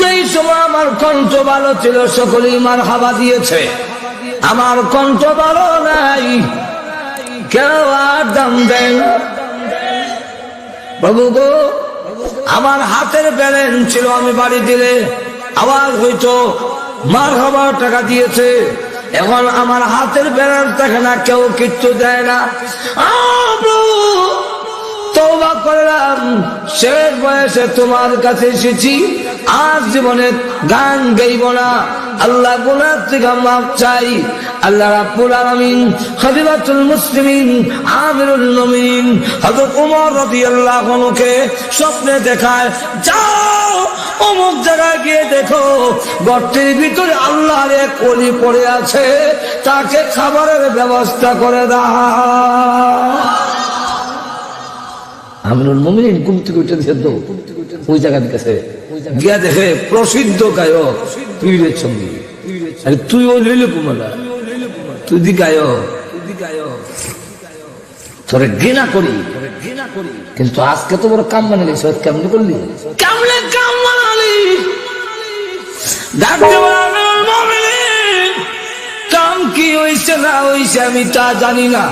যেই সময় আমার কণ্ঠ ভালো ছিল সকলেই মার হাবা দিয়েছে। আমার কণ্ঠ ভালো নাই কেউ আর দাম দেন বাবু গো আমার হাতের ব্যালেন্স ছিল আমি বাড়ি দিলে আওয়াজ হইতো মার হবার টাকা দিয়েছে। এখন আমার হাতের ব্যালেন্স দেখে না কেউ কিচ্ছু দেয় না। প্রভু, তওবা করলাম। শেষ বয়সে তোমার কাছে এসেছি। আজ জীবনে গান গাইব না। আল্লাহ গুনার থেকে মাপ চাই। আল্লাহ রাব্বুল আলামিন, খলিফাতুল মুসলিমিন, আমিরুল মুমিনিন, হযরত ওমর রাদিয়াল্লাহু আনহুকে স্বপ্নে দেখায়, যাও, অমুক জায়গায় গিয়ে দেখো, গর্তের ভিতরে আল্লাহর এক অলি পড়ে আছে। তাকে খাবারের ব্যবস্থা করে দাও। আমিনুল মমিন ওই জায়গার কাছে। গিয়া দেখে প্রসিদ্ধ গায়ক পীরের সঙ্গে। আরে তুই ও লইলে কুমারা। তুই দি গায়ক। তোরে ঘৃণা করি। কিন্তু আজকে তো বড় কাম বানালি সৎ করলি? কেমনে কাম বানালি? কাম কি হইছে না হইছে আমি তা জানি না।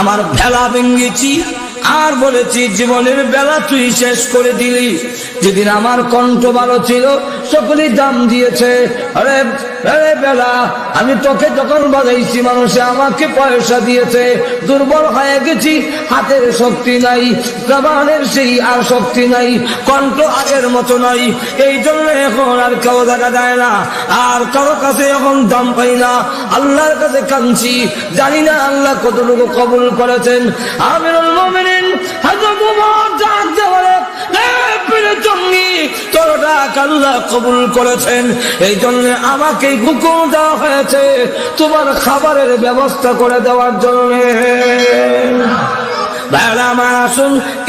আমার ভেলা ভেঙ্গেছি। আর বলেছি, জীবনের বেলা তুই শেষ করে দিলি। যেদিন আমার কণ্ঠ ভালো ছিল, সকলেই দাম দিয়েছে। আরে আরে বেলা, আমি তোকে যখন বাজাইছি, মানুষে আমাকে পয়সা দিয়েছে। দুর্বল হয়ে গেছি, হাতের শক্তি নাই, জবানের সেই আর শক্তি নাই, কণ্ঠ আগের মতো নাই। এই জন্য এখন আর কেউ দেখা যায় না, আর কারও কাছে এখন দাম পাই না। আল্লাহর কাছে কাঁদছি, জানি না আল্লাহ কতটুকু কবুল করেছেন। আমিরুল মুমিনিন হযরত ওমর ডাক দিয়ে বলে, "এ পীরের জঙ্গি, তোর ডাক আল্লাহ কবুল করেছেন। এই জন্য আমাকে হুকুম দেওয়া হয়েছে তোমার খাবারের ব্যবস্থা করে দেওয়ার জন্য।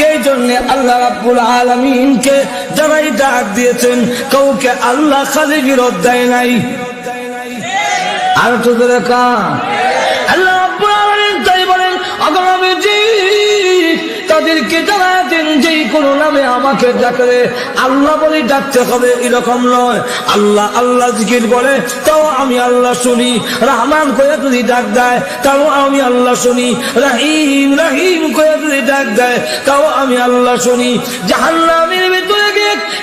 এই জন্য আল্লাহ রাব্বুল আলমিনকে যারাই ডাক দিয়েছেন কাউকে আল্লাহ খালি বিরোধ দেয় নাই। আর তো দেখা আল্লাহ তাদেরকে দেন, যেই কোনো নামে আমাকে ডাকলে আল্লাহ বলে ডাকতে হবে, এরকম নয়। আল্লাহ আল্লাহ জিকির বলে, তাও আমি আল্লাহ শুনি। রহমান করে যদি ডাক দেয়, তাও আমি আল্লাহ শুনি। রাহিম রাহিম করে যদি ডাক দেয়, তাও আমি আল্লাহ শুনি। জাহান্নামের ভিতরে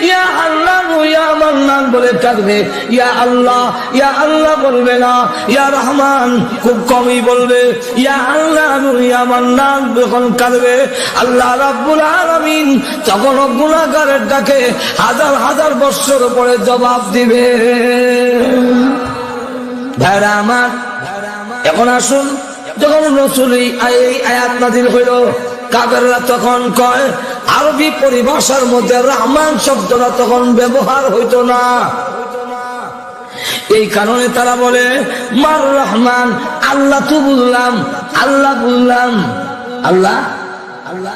ইয়া আল্লাহ, ইয়া মান্নান বলে ডাকবে ইয়া আল্লাহ ইয়া আল্লাহ বলবে না। ইয়া রহমান, খুব কমই বলবে। ইয়া আল্লাহ ইয়া মান্নান যখন কাঁদবে, আল্লাহ রাব্বুল আলামিন তখন গুণাগারের ডাকে হাজার হাজার বৎসর পরে জবাব দিবে। ভাইরা আমার, এখন আসুন, যখন রসুল এই আয়াত নাজিল হইল কাবেররা তখন কয় আরবি পরিভাষার মধ্যে রহমান শব্দটা তখন ব্যবহার হইতো না এই কারণে তারা বলে মার রহমান আল্লাহ তো বুঝলাম আল্লাহ বুঝলাম আল্লাহ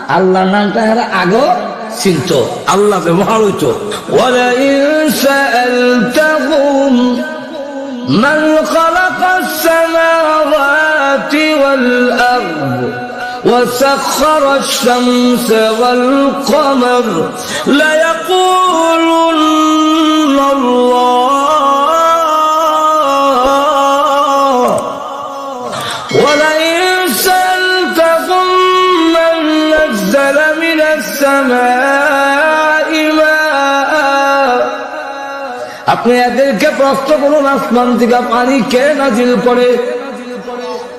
আল্লাহ নামটা এরা আগে চিনত আল্লাহ ব্যবহার হইতো وَلَئِن سَأَلْتَهُمْ من خلق السماوات والأرض وسخر الشمس والقمر ليقولن الله ولئن سألتهم من نزل من السماء ماء আপনি এদেরকে প্রশ্ন করুন আসমান থেকে পানি কে নাজিল করে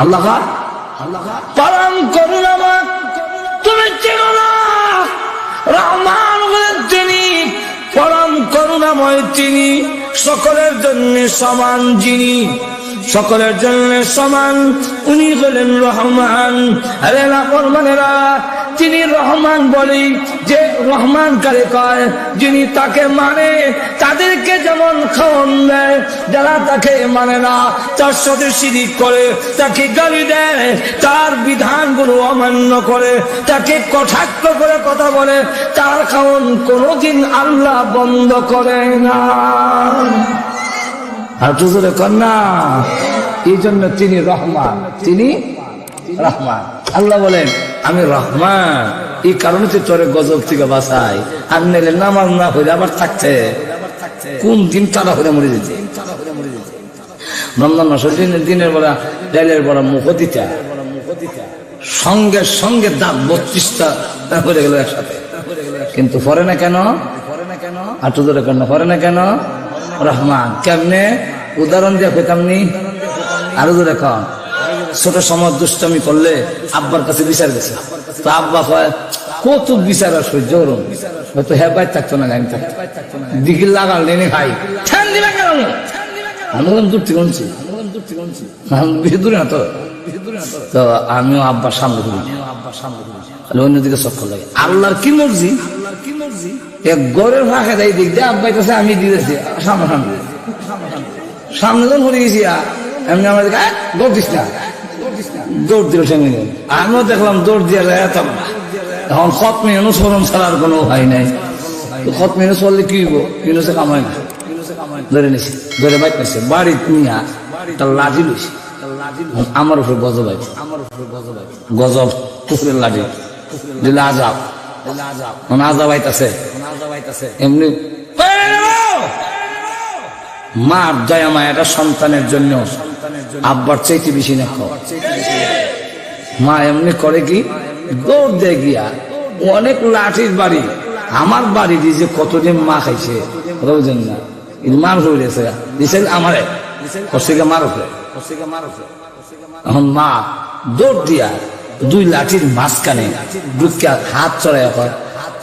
আল্লাহ করুন আমার তুমি চেনো না। রহমান হলেন তিনি পরম তিনি। সকলের জন্য সমান যিনি। সকলের জন্য সমান। উনি হলেন রহমান। আরে না তিনি রহমান বলি, যে রহমান কারে কয়, যিনি তাকে মানে তাদেরকে যেমন খাওয়ান দেয়, যারা তাকে মানে না, তার সাথে শিরিক করে, তাকে গালি দেয়, তার বিধানগুলো অমান্য করে, তাকে কটাক্ষ করে কথা বলে, তার খাওয়ান কোনোদিন আল্লাহ বন্ধ করে না। আর জুজুরে কন্যা, এই জন্য তিনি রহমান, তিনি রহমান। আল্লাহ বলেন, আমি রহমান। এই কারণে তো তোরে গজব থেকে বাঁচাই। আর নেলে নামাজ না হইলে আবার থাকছে কোন দিন তারা হইলে মরে যেতে। দিনের দিতা। সঙ্গে সঙ্গে দাম বত্রিশটা হয়ে গেল একসাথে। কিন্তু পরে না কেন? তো ধরে কেন? পরে না কেন? রহমান। কেমনে? উদাহরণ দিয়ে পেতামনি আরও ধরে কন। ছোট সময় দুষ্টামি করলে আব্বার কাছে বিচার গেছে। তো আব্বা কত বিচার আর সহ্য করুন হয়তো হ্যাঁ থাকতো না আমি থাকতো দিকে লাগাল দিবে কেন? আমি অন্যদিকে লাগে। আল্লাহর কি এক কাছে আমি গেছি এমনি দিকে "আয়, দিস না। দৌড় দিল সঙ্গে আমিও দেখলাম দৌড় দিয়ে যেতাম না এখন খত মেয়ে অনুসরণ ছাড়ার কোনো উপায় নাই। তো খত মেয়ে চললে কি হইব? ইউনুসে কামাই না। ধরে নিছি, ধরে বাইক নিছে। বাড়ি নিয়া তার লাঠি লইছে। আমার উপরে গজব আছে আমার উপরে গজব আছে। গজব কুকুরের লাঠি। দিলে আজাব। মানে আজাব আইতাছে। এমনি মার দয়া মায়াটা সন্তানের জন্য আব্বার চাইতে বেশি না খাও। মা এমনি করে কি? দৌড় দেয় গিয়া। অনেক লাঠির বাড়ি। আমার বাড়ি যে কতদিন মা খাইছে না। মার গেছে। দিছে আমারে। কষিকে মার এখন মা দৌড় দিয়া দুই লাঠির মাঝখানে দুধকে হাত চড়াই হয়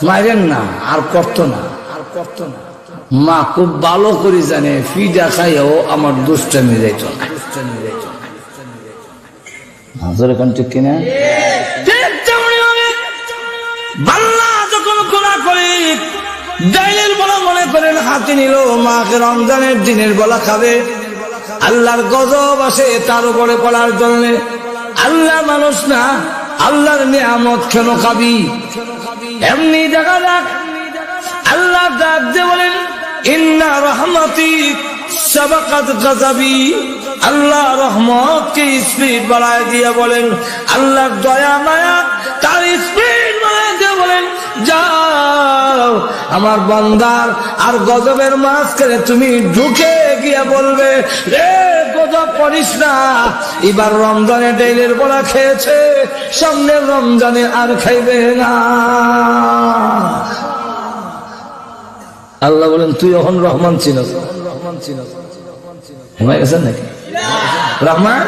মারেন না, আর করতো না। আর করতো না মা খুব ভালো করে জানে ফিডা খাইও আমার দুষ্টামি যাইত না। হাজার এখন ঠিক কিনা? যখন গোলা করে বলা মনে করেন, হাতে নিল মাকে রমজানের দিনের বেলা খাবে। আল্লাহর গজব আসে তার উপরে পড়ার জন্য। আল্লাহ মানুষ না, আল্লাহর নিয়ামত কেন খাবি? এমনি দেখা যাক। আল্লাহ ডাক দিয়ে বলেন, ইন্না রহমতি সাবাকাত গাজাবি আল্লাহ রহমতকে স্পিড বাড়ায় দিয়ে বলেন আল্লাহর দয়া মায়া তার স্পিড বাড়ায় দিয়ে বলেন যাও আমার বন্দার আর গজবের মাঝখানে তুমি ঢুকে গিয়ে বলবে রে গজব করিস না এবার রমজানে ডেইলের বলা খেয়েছে সামনের রমজানে আর খাইবে না। আল্লাহ বলেন তুই এখন রহমান ছিল ঘুমাই গেছেন নাকি? রহমান?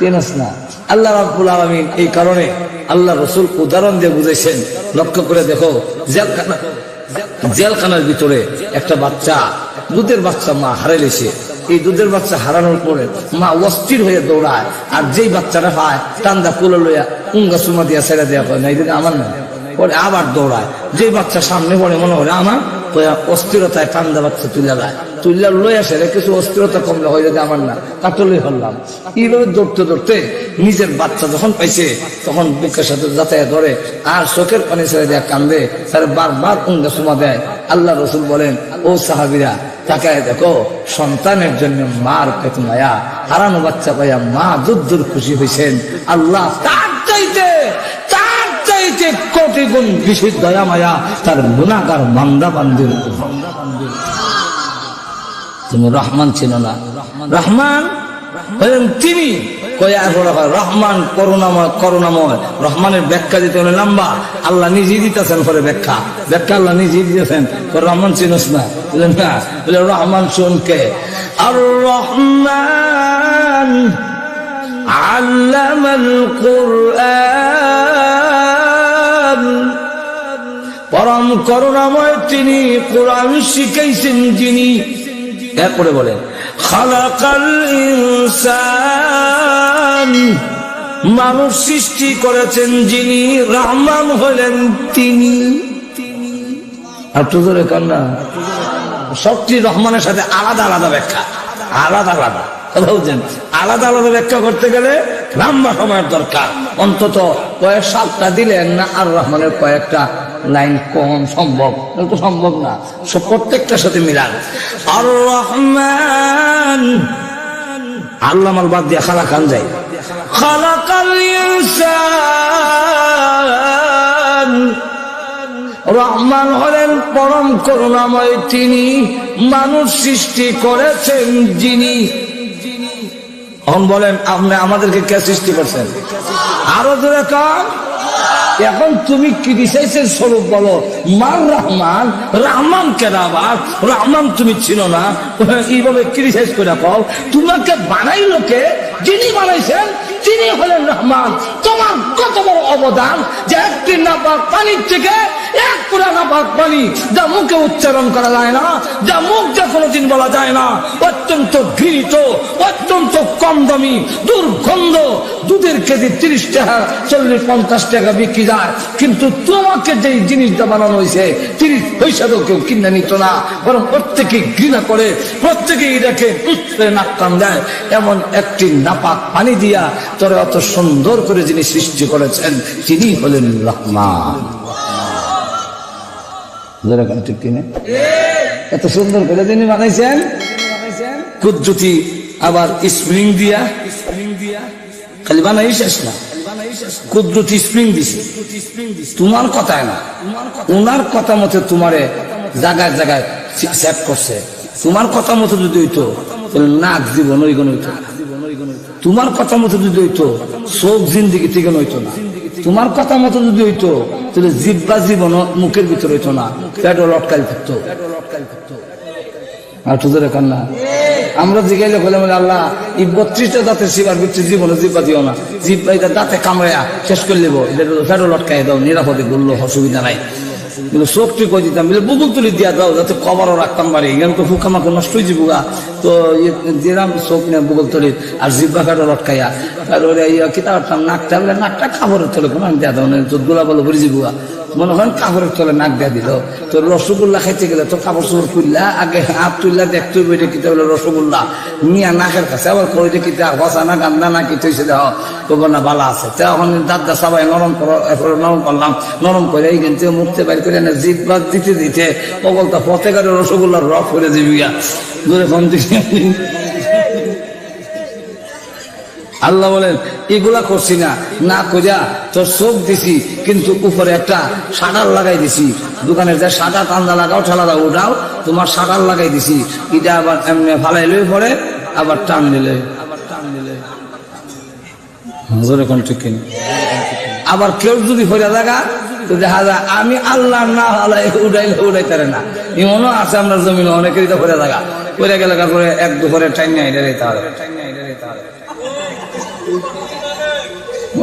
চিনস না। আল্লাহ রাব্বুল আলামিন এই কারণে আল্লাহ রসুল উদাহরণ দিয়ে বুঝেছেন লক্ষ্য করে দেখো, জেলখানা জেলখানার ভিতরে একটা বাচ্চা, দুধের বাচ্চা মা হারাইলেছে এই দুধের বাচ্চা হারানোর পরে মা অস্থির হয়ে দৌড়ায়, আর যেই বাচ্চাটা পায়, টান্দা কুলো লইয়া উঙ্গা সুমা দিয়া ছেড়ে দেওয়া হয় না এদিকে আমার না। পরে আবার দৌড়ায়। যে বাচ্চা সামনে পড়ে মনে হয় আমার? অস্থিরতায় টান্দা বাচ্চা তুলে দেয়। তুললে লই আসে কিছু অস্থিরতা কমলে হয়ে যাবে আমার না। কাতলে হলাম এইভাবে দৌড়তে দৌড়তে নিজের বাচ্চা যখন পাইছে, তখন বুকের সাথে যাতায়াত করে, আর চোখের পানি ছেড়ে দেয় কান্দে, তার বারবার উঙ্গা সুমা দেয়। আল্লাহ রসুল বলেন, ও সাহাবিরা তাকে দেখো, সন্তানের জন্য মার পেত মায়া, হারানো বাচ্চা পাইয়া মা যুদ্ধর খুশি হয়েছেন আল্লাহ তার চাইতে তার চাইতে কোটি গুণ বেশি দয়া মায়া, তার গুণাগার বান্দা বান্দির। তুমি রহমান ছিল না রহমান হলেন তিনি কয়া বলা হয় রহমান করুণাময় করুণাময় রহমানের ব্যাখ্যা দিতে হলে লম্বা আল্লাহ নিজেই দিতেছেন পরে ব্যাখ্যা ব্যাখ্যা আল্লাহ নিজেই দিতেছেন তোর রহমান চিনস না বুঝলেন না বলে রহমান শুনকে আর রহমান علم القرآن পরম করুণাময় তিনি কোরআন শিখাইছেন যিনি এরপরে বলেন, খালাকাল ইনসান, মানুষ সৃষ্টি করেছেন যিনি, রহমান হলেন তিনি। ধরে কান্না সবটি রহমানের সাথে আলাদা আলাদা ব্যাখ্যা, আলাদা আলাদা। কথা বলছেন, আলাদা আলাদা ব্যাখ্যা করতে গেলে লম্বা সময়ের দরকার। অন্তত কয়েক সাতটা দিলেন না আর রহমানের কয়েকটা লাইন কম, সম্ভব। তো সম্ভব না। সব প্রত্যেকটার সাথে মিলান। আর রহমান। আল্লাহ মাল বাদ দিয়ে খালা খান খালাকাল ইনসান। রহমান হলেন পরম করুণাময় তিনি। মানুষ সৃষ্টি করেছেন যিনি। এখন বলেন, আপনি আমাদেরকে কে সৃষ্টি করছেন? আরও দূরে কান। এখন তুমি ক্রিটিসাইজের স্বরূপ বলো? মার রহমান রহমান কেন আবার রহমান তুমি ছিল না। এইভাবে ক্রিটিসাইজ করে পাও তোমাকে বানাই লোকে যিনি বানাইছেন, তিনি হলেন রহমান। তোমার কত বড় অবদান যে একটি নাম্বার পানির থেকে এক পুরা নাপাক পানি যা মুখে উচ্চারণ করা যায় না, যা মুখ কোনোদিন বলা যায় না, অত্যন্ত ঘৃণিত, অত্যন্ত কম দামি, দুর্গন্ধ, দুধের কেজি তিরিশ টাকা, চল্লিশ, পঞ্চাশ টাকা বিক্রি যায়। কিন্তু তোমাকে যেই জিনিসটা বানানো হয়েছে, তিরিশ পয়সাতেও কেউ কিনে নিত না, বরং প্রত্যেকে ঘৃণা করে প্রত্যেকেই দেখে নাকান দেয়। এমন একটি নাপাক পানি দিয়া তোরা অত সুন্দর করে যিনি সৃষ্টি করেছেন, তিনি হলেন রহমান। যারা কেন ঠিক কিনে। এত সুন্দর করে যিনি বানাইছেন। কুদ্রুতি আবার স্প্রিং দিয়া। স্প্রিং দিয়া খালি বানাই শেষ না। কুদ্রুতি স্প্রিং দিছে। তোমার কথায় না। ওনার কথা মতে তোমারে জায়গায় জায়গায় সেট করছে। তোমার কথা মতো যদি হইতো, তাহলে নাক জীবন ওইগুলো হইতো। তোমার কথা মতো যদি হইতো, চোখ জিন্দিগি থেকে হইতো না। তোমার কথা মতো যদি হইতো, তাহলে জিব্বা জীবন মুখের ভিতরে হইতো না। পেটও লটকাই থাকতো। আর তোদের আমরা জিগাইলে বলে বলে, আল্লাহ, এই বত্রিশটা দাঁতের শিবার ভিতরে জীবনে জিব্বা দিও না। জিব্বা দাঁতে কামড়াইয়া শেষ করে নেব এটা ফেরো লটকাই দাও, নিরাপদে বলল, অসুবিধা নাই। কিন্তু চোখটি কই দিতাম বলে বুকুল তুলি দিয়া দাও, যাতে কবরও রাখতাম পারি এখানে তো ফুকা মাকে নষ্ট হয়েছি গা। তো ইয়ে দিলাম চোখ নিয়ে বুকুল তুলি আর জিব্বা কাটা লটকাইয়া। তারপরে ইয়া কিতা নাকটা বলে নাকটা কাপড়ের তলে কোনো দিয়া দাও না। তো গোলা বলে যাব গা। মনে করেন কাপড়ের তলে নাক দেয়া দিল। তো রসগোল্লা খাইতে গেলে তো কাপড় চোপড় খুললা আগে হাত তুললা দেখতে হইবে এটা কিতা বলে রসগোল্লা। মিয়া নাকের কাছে আবার কই যে কিতা, হসা না গান্দা না কি তৈছে দেহ। কব না, বালা আছে। তখন দাদা সবাই নরম করো নরম করলাম। নরম করে এই কিন্তু মুখতে বাইর করে না জিত বাদ দিতে দিতে অগলটা পথে গাড়ি রসগোল্লার রস করে দিবি গা। দূরে ফোন দিকে আল্লাহ বলেন, এগুলা করছি না। না কইরা তোর চোখ দিছি, কিন্তু উপরে একটা সাটার লাগাই দিছি। দোকানের যে সাদা টান্দা লাগাও, ঠেলা দাও তোমার সাটার লাগাই দিছি। এটা আবার এমনি ফালাই লই পরে আবার টান দিলে। আবার কেউ যদি হইয়া লাগা তো দেখা যায়, আমি আল্লাহ না হালাই উড়াইলে উড়াইতারে না। এমনও আছে আমরা জমিনে, অনেকেরই তো হইয়া লাগা হইয়া গেলে এক দুপুরে টাইম নিয়ে এটা রেতে হবে এখন ঠিক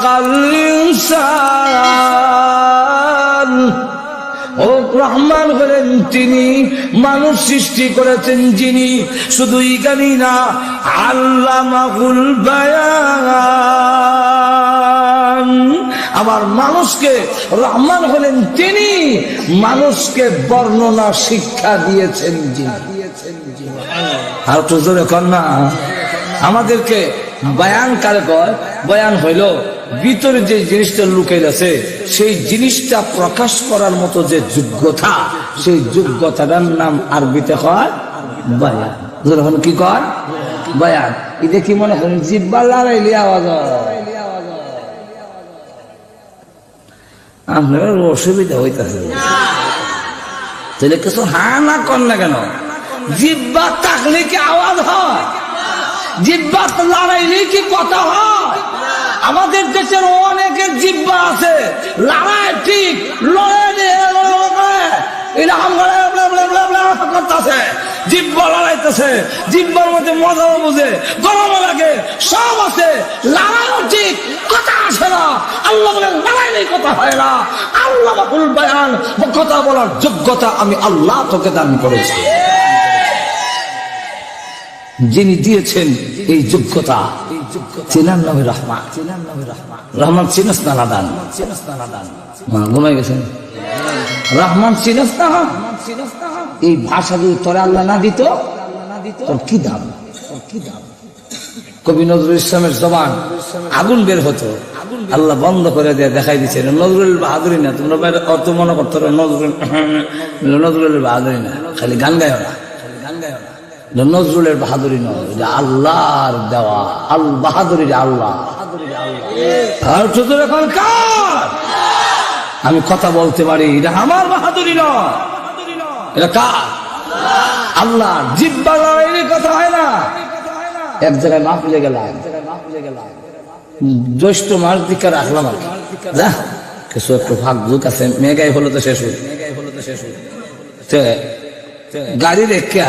خلق الإنسان ও রহমান হলেন তিনি মানুষ সৃষ্টি করেছেন যিনি শুধু ইগানি না আল্লামাহুল বায়ান আমার মানুষকে রহমান হলেন তিনি মানুষকে বর্ণনা শিক্ষা দিয়েছেন যিনি আর তো জোরে কর না আমাদেরকে বয়ান কারে কয় বয়ান হইল ভিতরে যে জিনিসটা লুকাইল আছে, সেই জিনিসটা প্রকাশ করার মতো যে যোগ্যতা, সেই যোগ্যতাটার নাম আরবিতে জোরে কি কয়? বয়ান। এটা কি মনে করেন জিব্বা লড়াইলে আওয়াজ আপনার অসুবিধা হইতেছে। তাহলে কিছু হা না কর না কেন? জিব্বা থাকলে কি আওয়াজ হয়? জিব্বা লড়াইলে কি কথা হয়? আমাদের দেশের অনেকের জিব্বা আছে। লড়াই ঠিক ঠিক, কথা আল্লাহ বলে কথা আল্লাহ বয়ান বলার যোগ্যতা আমি আল্লাহ তোকে দান করেছি। যিনি দিয়েছেন এই যোগ্যতা চেনার নামে নামে রহমান চিনস না লাদান মা ঘুমাই গেছেন? রহমান চিনস না? এই ভাষা যদি তোরে আল্লাহ না দিত? তোর কি দাম? কি দাম কবি নজরুল ইসলামের জবান আগুন বের হতো। আল্লাহ বন্ধ করে দিয়ে দেখাই দিচ্ছে নজরুল বাহাদুরি না। তোমরা অত মনে করতো নজরুল নজরুল বাহাদুরি না। খালি গান গায় না। নজরুলের বাহাদুরি নয়, এটা আল্লাহর দেওয়া, আল বাহাদুরি আল্লাহ। আর এখন কার? আমি কথা বলতে পারি, এটা আমার বাহাদুরি নয়। এটা কার? আল্লাহ। জিব্বা লড়াইয়ের কথা হয় না। এক জায়গায় মা ফুলে গেলাম। জ্যৈষ্ঠ মাস দিকে রাখলাম আর কিছু একটু ভাগ ভুক আছে মেঘাই হলো তো শেষ গাড়ি রেখে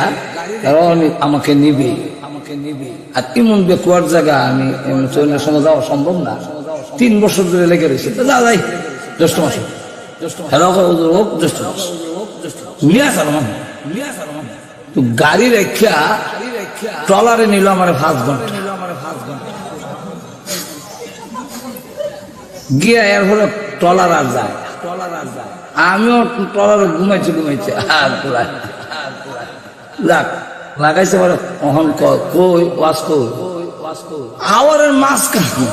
কারণ আমাকে নিবি আমাকে নিবি। আর ইমন বেকুয়ার জায়গা, আমি এমন চৈনের সময় যাওয়া সম্ভব না। তিন বছর ধরে লেগে রয়েছে। যা যাই, জ্যৈষ্ঠ মাসে। মাস। গাড়ি ট্রলারে ঘণ্টা। ট্রলার আমিও ট্রলারে ঘুমাইছি ঘুমাইছি। আর যাক লাগাইছে বলে, অহন কই ওয়াস কই? আওয়ারের মাছ কাটু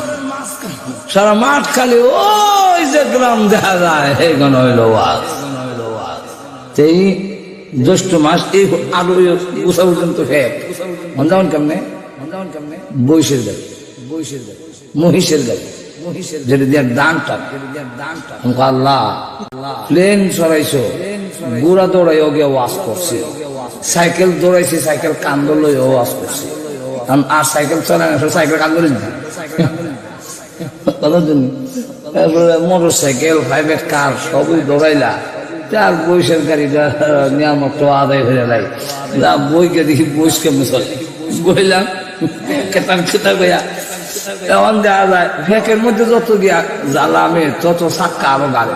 সারা মাঠ খালি ওই যে গ্রাম দেখা যায় এইখানে হইল ওয়াজ। সেই জ্যৈষ্ঠ মাস, এই আগে গুছা পর্যন্ত ফেক মন্দাউন কেমনে? বৈশের গাড়ি বৈশের গাড়ি, মহিষের গাড়ি, মহিষের যেটা দিয়ে দানটা দানটা আল্লাহ। প্লেন সরাইছো। গুড়া দৌড়াই ওকে ওয়াশ করছি। সাইকেল দৌড়াইছি, সাইকেল কান্দল লই ওয়াশ করছি। কারণ আর সাইকেল চলে না সাইকেল কান্দল কথার তারপরে মোটর সাইকেল প্রাইভেট কার সবই দৌড়াইলা। চার বইসের গাড়িটা নিয়ামক তো আদায় হয়ে যায় যা বইকে দেখি বইস কেমন চলে বইলাম, কেতার কেতার গইয়া এমন দেওয়া যায়, ফেকের মধ্যে যত গিয়া জ্বালামে, তত সাক্কা আরও গাড়ে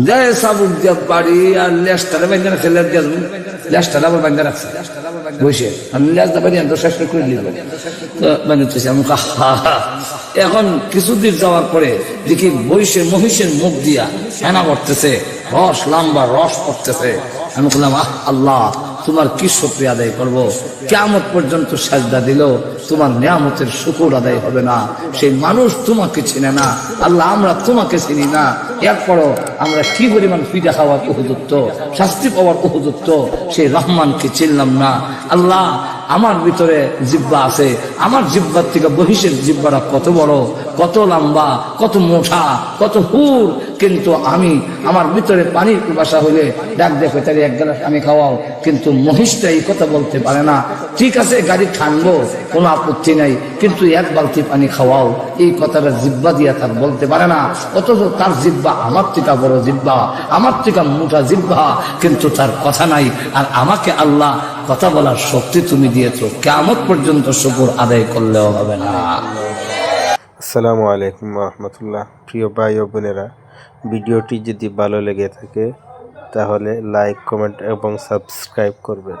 জয় সাবুক দিয়ে বাড়ি আর রাখছে লেস দিয়ে আবার রাখছে। আমি লেসটা বাড়ি তো শেষ করে মানে আমি। এখন কিছুদিন যাওয়ার পরে দেখি বৈশে মহিষের মুখ দিয়া হেনা করতেছে রস, লম্বা রস করতেছে আমি বললাম আহ, আল্লাহ তোমার কি শুক্রিয়া আদায় করব? কেমন পর্যন্ত সাজদা দিল তোমার নিয়ামতের শুকুর আদায় হবে না। সেই মানুষ তোমাকে চিনে না, আল্লাহ আমরা তোমাকে চিনি না। এরপরও আমরা কি পরিমাণ পিঠা খাওয়ার উপযুক্ত, শাস্তি পাওয়ার উপযুক্ত, সেই রহমানকে চিনলাম না। আল্লাহ, আমার ভিতরে জিব্বা আছে। আমার জিব্বার থেকে বহিষের জিব্বাটা কত বড়? কত লম্বা, কত মোটা, কত হুর, কিন্তু আমি আমার ভিতরে পানির পিপাসা হলে ডাক দেখো তারি এক গ্লাস আমি খাওয়াও। কিন্তু মহিষটা এই কথা বলতে পারে না। ঠিক আছে, গাড়ি ঠানবো কোনো আপত্তি নাই, কিন্তু এক বালতি পানি খাওয়াও। এই কথাটা জিব্বা দিয়া তার বলতে পারে না। অথচ তার জিব্বা আমার থেকে বড় জিব্বা আমার থেকে মোটা জিব্বা কিন্তু তার কথা নাই। আর আমাকে আল্লাহ কথা বলার শক্তি তুমি দিয়েছ কেমন পর্যন্ত শুকুর আদায় করলেও হবে না। আসসালামু আলাইকুম রহমতুল্লাহ। প্রিয় ভাই ও বোনেরা, ভিডিওটি যদি ভালো লেগে থাকে, তাহলে লাইক কমেন্ট এবং সাবস্ক্রাইব করবেন।